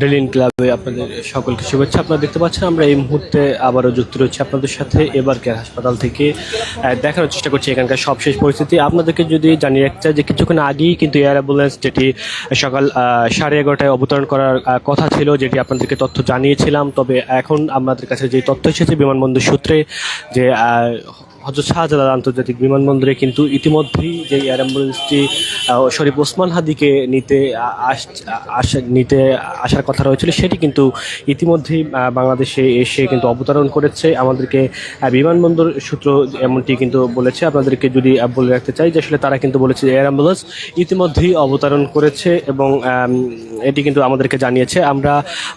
ডেলিন ক্লাবে আপনাদের সকলকে শুভেচ্ছা। আপনারা দেখতে পাচ্ছেন আমরা এই মুহূর্তে আবারও যুক্ত রয়েছি আপনাদের সাথে। এবার কেয়ার হাসপাতাল থেকে আহ, দেখানোর চেষ্টা করছি এখানকার সবশেষ পরিস্থিতি। আপনাদেরকে যদি জানিয়ে রাখতে চাই যে কিছুক্ষণ আগেই কিন্তু এয়ার অ্যাম্বুলেন্স যেটি সকাল সাড়ে এগারোটায় অবতরণ করার কথা ছিল যেটি আপনাদেরকে তথ্য জানিয়েছিলাম তবে এখন আমাদের কাছে যে তথ্য এসেছে বিমানবন্দর সূত্রে যে হজরত শাহজালাল আন্তর্জাতিক বিমানবন্দরে কিন্তু ইতিমধ্যেই যে এয়ার অ্যাম্বুলেন্সটি শরীফ ওসমান হাদিকে নিতে আস- নিতে আসার কথা রয়েছিল, সেটি কিন্তু ইতিমধ্যেই বাংলাদেশে এসে কিন্তু অবতরণ করেছে। আমাদেরকে বিমানবন্দর সূত্র এমনটি কিন্তু বলেছে। আপনাদেরকে যদি বলে রাখতে চাই যে আসলে তারা কিন্তু বলেছে এয়ার অ্যাম্বুলেন্স ইতিমধ্যেই অবতরণ করেছে এবং এটি কিন্তু আমাদেরকে জানিয়েছে। আমরা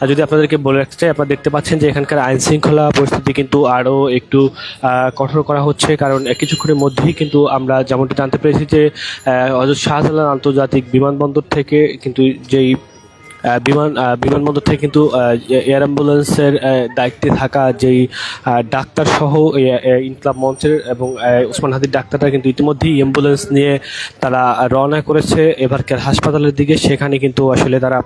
যদি আপনাদেরকে বলে রাখতে চাই, আপনারা দেখতে পাচ্ছেন যে এখানকার আইনশৃঙ্খলা পরিস্থিতি কিন্তু আরও একটু কঠোর করা হচ্ছে। কারণ কিছুক্ষণের মধ্যেই কিন্তু আমরা যেমনটি জানতে পেরেছি যে শাহজালাল আন্তর্জাতিক বিমানবন্দর থেকে কিন্তু যেই বিমান বিমানবন্দর থেকে কিন্তু এয়ার অ্যাম্বুলেন্সের দায়িত্বে থাকা যেই ডাক্তার সহ ইনক্লাব মঞ্চের এবং আহ, ওসমান হাদির ডাক্তাররা কিন্তু ইতিমধ্যেই অ্যাম্বুলেন্স নিয়ে তারা রওনা করেছে। এবারকার হাসপাতালের দিকে সেখানে কিন্তু আসলে তারা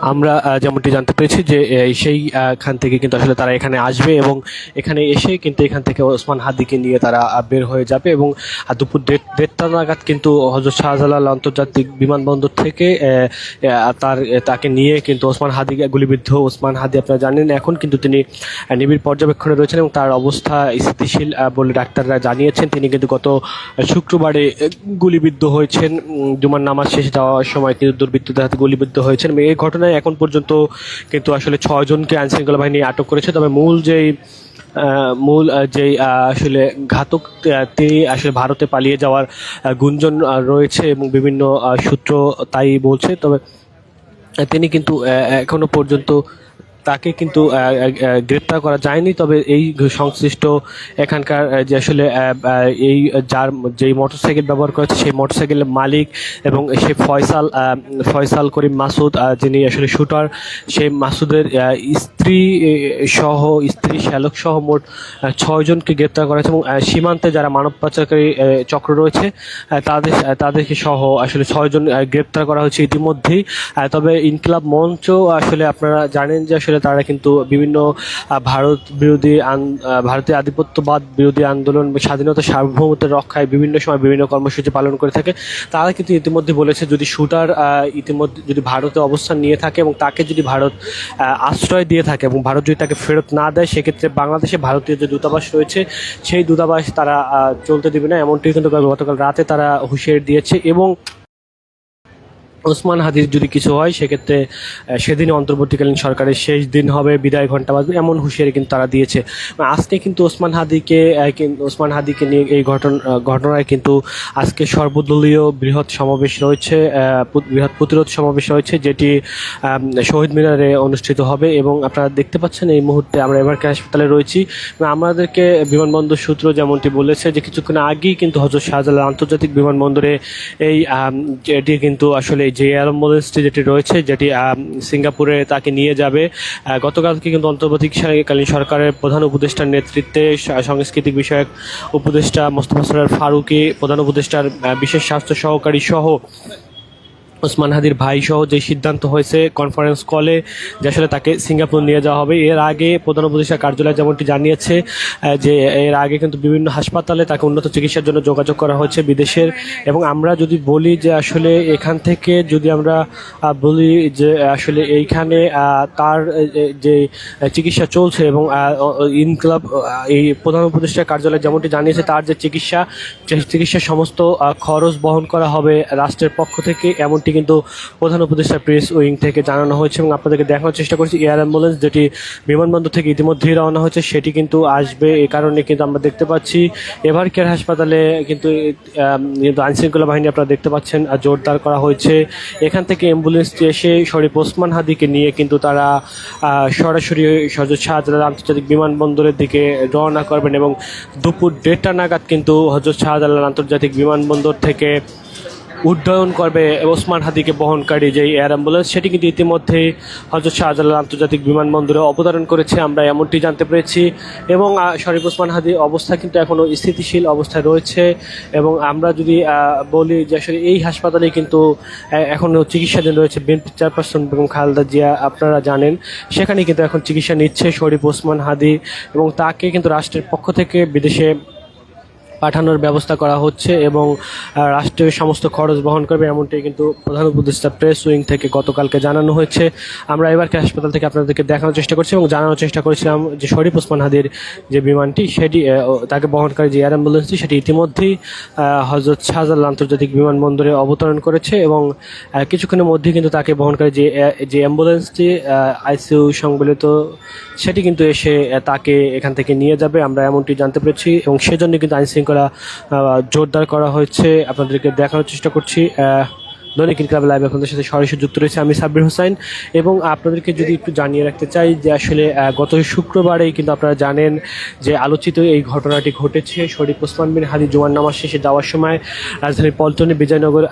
আমরা যেমনটি জানতে পেরেছি যে আহ, সেই খান থেকে কিন্তু আসলে তারা এখানে আসবে এবং এখানে এসে কিন্তু এখান থেকে ওসমান হাদিকে নিয়ে তারা বের হয়ে যাবে এবং দুপুর দেড় দেড়টা নাগাদ কিন্তু হজরত শাহজালাল আন্তর্জাতিক বিমানবন্দর থেকে তার তাকে নিয়ে কিন্তু ওসমান হাদি গুলিবিদ্ধ ওসমান হাদি আপনারা জানেন এখন কিন্তু তিনি নিবিড় পর্যবেক্ষণে রয়েছেন এবং তার অবস্থা স্থিতিশীল বলে ডাক্তাররা জানিয়েছেন। তিনি কিন্তু গত শুক্রবারে গুলিবিদ্ধ হয়েছেন। জুমার নামাজ শেষ যাওয়ার সময় কিন্তু দুর্বৃত্তদের হাতে গুলিবিদ্ধ হয়েছেন এই এই ঘটনায় এখন পর্যন্ত কিন্তু আসলে ছয়জনকে আইন শৃঙ্খলা বাহিনী আটক করেছে। তবে মূল যেই মূল যে যেই আসলে ঘাতক তিনি আসলে ভারতে পালিয়ে যাওয়ার গুঞ্জন রয়েছে এবং বিভিন্ন সূত্র তাই বলছে। তবে তিনি কিন্তু এখনও পর্যন্ত তাকে কিন্তু গ্রেপ্তার করা যায়নি। তবে এই সংশ্লিষ্ট এখানকার যে আসলে এই যার যেই মোটরসাইকেল ব্যবহার করেছে, সেই মোটরসাইকেলের মালিক এবং সে ফয়সাল ফয়সাল করিম মাসুদ যিনি আসলে শুটার সেই মাসুদের স্ত্রী সহ, স্ত্রী শ্যালক সহ মোট ছয়জনকে গ্রেপ্তার করা হয়েছে এবং সীমান্তে যারা মানব পাচারকারী চক্র রয়েছে তাদের তাদেরকে সহ আসলে ছয়জন গ্রেপ্তার করা হয়েছে ইতিমধ্যেই। তবে ইনকিলাব মঞ্চ আসলে আপনারা জানেন যে আসলে তারা কিন্তু বিভিন্ন ভারত বিরোধী ভারতীয় আধিপত্যবাদ বিরোধী আন্দোলন, স্বাধীনতা সার্বভৌমত্বের রক্ষায় বিভিন্ন সময় বিভিন্ন কর্মসূচি পালন করে থাকে। তারা কিন্তু ইতিমধ্যে বলেছে, যদি শুটার ইতিমধ্যে যদি ভারতে অবস্থান নিয়ে থাকে এবং তাকে যদি ভারত আশ্রয় দিয়ে থাকে এবং ভারত যদি তাকে ফেরত না দেয়, সেক্ষেত্রে বাংলাদেশে ভারতীয় যে দূতাবাস রয়েছে, সেই দূতাবাস তারা চলতে দেবে না। এমনটি কিন্তু গতকাল রাতে তারা হুঁশিয়ারি দিয়েছে এবং ওসমান হাদির যদি কিছু হয় সেক্ষেত্রে আহ, সেদিনই অন্তর্বর্তীকালীন সরকারের শেষ দিন হবে বিদায় ঘণ্টা বাজবে এমন হুঁশিয়ারি কিন্তু তারা দিয়েছে। আজকে কিন্তু ওসমান হাদিকে ওসমান হাদিকে নিয়ে এই ঘটন ঘটনায় কিন্তু আজকে সর্বদলীয় বৃহৎ সমাবেশ রয়েছে বৃহৎ প্রতিরোধ সমাবেশ রয়েছে যেটি শহীদ মিনারে অনুষ্ঠিত হবে এবং আপনারা দেখতে পাচ্ছেন এই মুহূর্তে আমরা এবারকে হাসপাতালে রয়েছি। এবং আমাদেরকে বিমানবন্দর সূত্র যেমনটি বলেছে যে কিছুক্ষণ আগেই কিন্তু হজরত শাহজালাল আন্তর্জাতিক বিমানবন্দরে এই এটি কিন্তু আসলে যে অ্যাম্বুলেন্সটি যেটি রয়েছে, যেটি সিঙ্গাপুরে তাকে নিয়ে যাবে। গতকাল গতকালকে কিন্তু অন্তর্বর্তীকালীন সরকারের প্রধান উপদেষ্টার নেতৃত্বে সাংস্কৃতিক বিষয়ক উপদেষ্টা মোস্তফা সরার ফারুকি, প্রধান উপদেষ্টার বিশেষ স্বাস্থ্য সহকারী সহ ওসমান হাদির ভাই সহ যে সিদ্ধান্ত হয়েছে কনফারেন্স কলে যে আসলে তাকে সিঙ্গাপুর নিয়ে যাওয়া হবে। এর আগে প্রধান উপদেষ্টা কার্যালয় যেমনটি জানিয়েছে যে এর আগে কিন্তু বিভিন্ন হাসপাতালে তাকে উন্নত চিকিৎসার জন্য যোগাযোগ করা হয়েছে বিদেশের। এবং আমরা যদি বলি যে আসলে এখান থেকে যদি আমরা বলি যে আসলে এইখানে তার যে চিকিৎসা চলছে এবং ইনক্লাব এই প্রধান উপদেষ্টা কার্যালয় যেমনটি জানিয়েছে, তার যে চিকিৎসা চিকিৎসার সমস্ত খরচ বহন করা হবে রাষ্ট্রের পক্ষ থেকে, এমনটি কিন্তু প্রধান উপদেষ্টা প্রেস উইং থেকে জানানো হয়েছে এবং আপনাদেরকে দেখানোর চেষ্টা করছি এয়ার অ্যাম্বুলেন্স যেটি বিমানবন্দর থেকে ইতিমধ্যেই রওনা হয়েছে সেটি কিন্তু আসবে। এ কারণে কিন্তু আমরা দেখতে পাচ্ছি এভার কেয়ার হাসপাতালে কিন্তু আইনশৃঙ্খলা বাহিনী আপনারা দেখতে পাচ্ছেন আহ, জোরদার করা হয়েছে। এখান থেকে অ্যাম্বুলেন্সটি এসে শরীফ ওসমান হাদিকে নিয়ে কিন্তু তারা সরাসরি হজরত শাহজালাল আন্তর্জাতিক বিমানবন্দরের দিকে রওনা করবেন এবং দুপুর দেড়টা নাগাদ কিন্তু হজরত শাহজালাল আন্তর্জাতিক বিমানবন্দর থেকে উড্ডয়ন করবে ওসমান হাদিকে বহনকারী যে এয়ার অ্যাম্বুলেন্স, সেটি কিন্তু ইতিমধ্যে হজরত শাহজালাল আন্তর্জাতিক বিমানবন্দরে অবতরণ করেছে, আমরা এমনটি জানতে পেরেছি। এবং শরীফ ওসমান হাদি অবস্থা কিন্তু এখনও স্থিতিশীল অবস্থায় রয়েছে এবং আমরা যদি বলি যে আসলে এই হাসপাতালে কিন্তু এখনও চিকিৎসাধীন রয়েছে বিএনপি চেয়ারপারসন বেগম খালেদা জিয়া, আপনারা জানেন। সেখানে কিন্তু এখন চিকিৎসা নিচ্ছে শরীফ ওসমান হাদি এবং তাকে কিন্তু রাষ্ট্রের পক্ষ থেকে বিদেশে পাঠানোর ব্যবস্থা করা হচ্ছে এবং আহ, রাষ্ট্রীয় সমস্ত খরচ বহন করবে এমনটি কিন্তু প্রধান উপদেষ্টা প্রেস উইং থেকে গতকালকে জানানো হয়েছে। আমরা এবারকে হাসপাতাল থেকে আপনাদেরকে দেখানোর চেষ্টা করছি এবং জানানোর চেষ্টা করেছিলাম যে শরীফ ওসমান হাদির যে বিমানটি সেটি তাকে বহনকারী যে এয়ার অ্যাম্বুলেন্সটি সেটি ইতিমধ্যেই হজরত শাহজালাল আন্তর্জাতিক বিমানবন্দরে অবতরণ করেছে এবং কিছুক্ষণের মধ্যেই কিন্তু তাকে বহনকারী যে যে অ্যাম্বুলেন্সটি আইসিইউ সংবলিত সেটি কিন্তু এসে তাকে এখান থেকে নিয়ে যাবে। আমরা এমনটি জানতে পেরেছি এবং সেজন্য কিন্তু আইন শৃঙ্খলা জোরদার করা হয়েছে। আপনাদেরকে দেখানোর চেষ্টা করছি। দৈনিক ক্লাব লাইভ আপনাদের সাথে সরাসরি যুক্ত রয়েছে আমি সাব্বির হোসাইন এবং আপনাদেরকে যদি একটু জানিয়ে রাখতে চাই যে আসলে গত শুক্রবারেই কিন্তু আপনারা জানেন যে আলোচিত এই ঘটনাটি ঘটেছে। শরীফ ওসমান বিন হাদি জোয়ান নামাজ শেষে যাওয়ার সময় রাজধানীর পল্টনে বিজয়নগর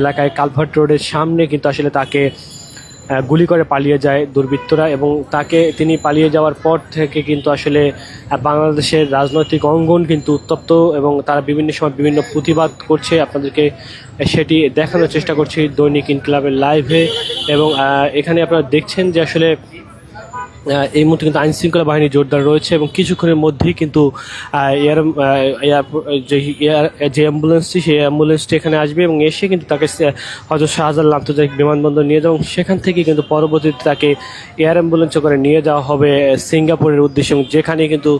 এলাকায় কালভার্ট রোডের সামনে কিন্তু আসলে তাকে গুলি করে পালিয়ে যায় দুর্বৃত্তরা এবং তাকে তিনি পালিয়ে যাওয়ার পর থেকে কিন্তু আসলে বাংলাদেশের রাজনৈতিক অঙ্গন কিন্তু উত্তপ্ত এবং তারা বিভিন্ন সময় বিভিন্ন প্রতিবাদ করছে। আপনাদেরকে সেটি দেখানোর চেষ্টা করছি দৈনিক ইনকলাবের লাইভে এবং এখানে আপনারা দেখছেন যে আসলে এই মুহূর্তে কিন্তু আইন শৃঙ্খলা বাহিনী জোরদার রয়েছে এবং কিছুক্ষণের মধ্যেই কিন্তু এয়ার এয়ার, যে অ্যাম্বুলেন্সটি, সেই অ্যাম্বুলেন্সটি এখানে আসবে এবং এসে কিন্তু তাকে হয়তো শাহজালাল আন্তর্জাতিক বিমানবন্দর নিয়ে যাওয়া এবং সেখান থেকে কিন্তু পরবর্তীতে তাকে এয়ার অ্যাম্বুলেন্সে করে নিয়ে যাওয়া হবে সিঙ্গাপুরের উদ্দেশ্যে যেখানে কিন্তু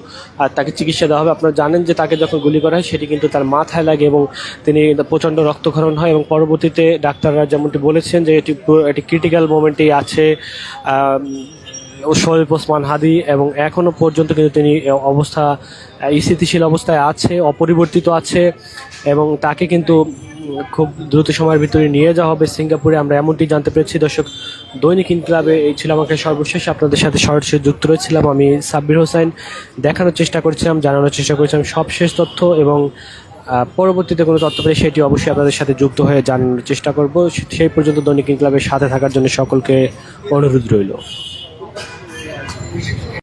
তাকে চিকিৎসা দেওয়া হবে। আপনারা জানেন যে তাকে যখন গুলি করা হয়, সেটি কিন্তু তার মাথায় লাগে এবং তিনি প্রচণ্ড রক্তক্ষরণ হয় এবং পরবর্তীতে ডাক্তাররা যেমনটি বলেছেন যে এটি এটি ক্রিটিক্যাল মোমেন্টেই আছে শরীফ ওসমান হাদি এবং এখনও পর্যন্ত কিন্তু তিনি অবস্থা স্থিতিশীল অবস্থায় আছে, অপরিবর্তিত আছে এবং তাকে কিন্তু খুব দ্রুত সময়ের ভিতরে নিয়ে যাওয়া হবে সিঙ্গাপুরে। আমরা এমনটি জানতে পেরেছি, দর্শক, দৈনিক ইনকলাবে এই ছিল আমাকে সর্বশেষ। আপনাদের সাথে সরাসরি যুক্ত রয়েছিলাম আমি সাব্বির হোসেন। দেখানোর চেষ্টা করেছিলাম, জানানোর চেষ্টা করেছিলাম সবশেষ তথ্য এবং পরবর্তীতে কোনো তথ্য পেলে সেটি অবশ্যই আপনাদের সাথে যুক্ত হয়ে জানানোর চেষ্টা করব। সেই পর্যন্ত দৈনিক ইনকলাবের সাথে থাকার জন্য সকলকে অনুরোধ রইল। বিশেষ